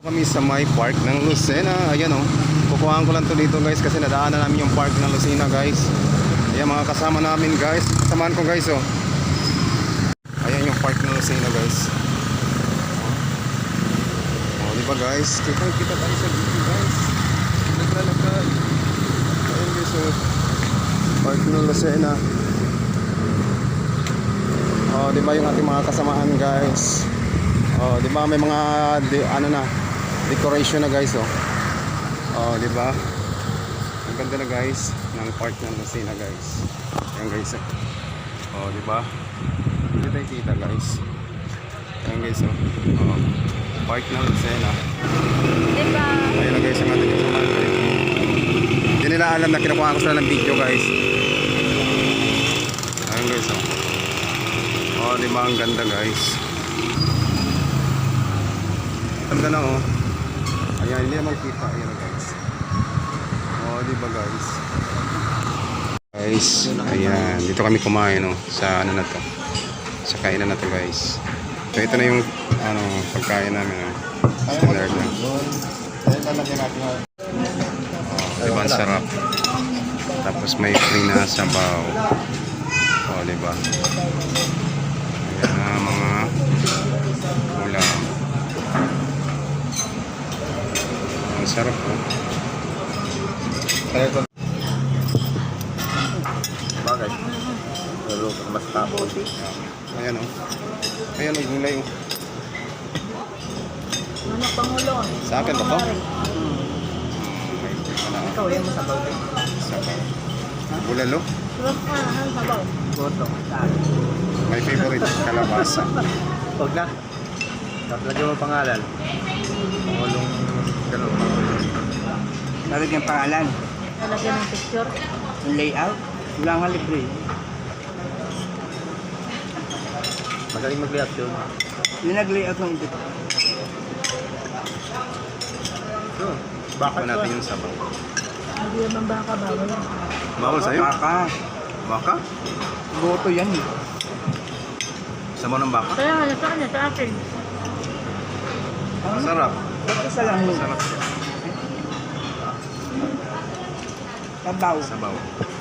Kami sa may park ng Lucena. Ayan oh. Kukuhaan ko lang to dito guys kasi nadaanan namin yung park ng Lucena guys. Ayan mga kasama namin guys. Samahan ko guys oh. Ayan yung park ng Lucena guys. Oh, di ba guys? Kita kita tayo sa video guys. Naglalakad. Ayan guys oh. Park ng Lucena. Oh, di ba yung ating mga kasamaan guys? Oh, di ba may mga ano na decoration na guys oh. Oh, di ba? Ang ganda na guys ng park ng Lucena guys. Ayan guys oh. Oh, di ba? Hindi tayo kita guys. Ayan guys oh. Oh. Park ng Lucena. Diba? Ayan na guys ang ating kasama. Hindi nila alam na kinukuha ko sila ng video guys. Ayan guys oh. Oh, di ba ang ganda guys. Ganda na oh. Ayan, hindi naman kita. Ayan guys. Oh, di ba guys? Guys, ayan. Dito kami kumain oh. Sa ano na to. Sa kainan na to guys. So ito na yung ano, pagkain namin oh. Standard na. Oh, di ba ang sarap? Tapos may free na sabaw. Oh, di ba? Ayan mga ulam. Ang sarap po. Bakit? Pero mas tapos. Ayan o. Ayan o, gulay o. Ano pangulo? Sa akin ba to? Ikaw yung masabaw din. Sabaw. Bulalo. Sabaw. Goto. My favorite, kalabasa. Huwag na. Tapos lagyan mo pangalan. Pangulong ganun. Lalagyan pangalan. Lalagyan ng picture. Yung layout. Wala nga libre. Magaling mag-layout yun. Yung nag-layout ng ito. So, bakit Bakit natin yung sabaw. Hindi naman baka bawal yan. Bawal sa'yo? Baka. Baka? Goto yan eh. Sabaw ng baka? Kaya nga, sa kanya, sa akin. Masarap. Lang yun. Masarap Sabaw. Sabaw.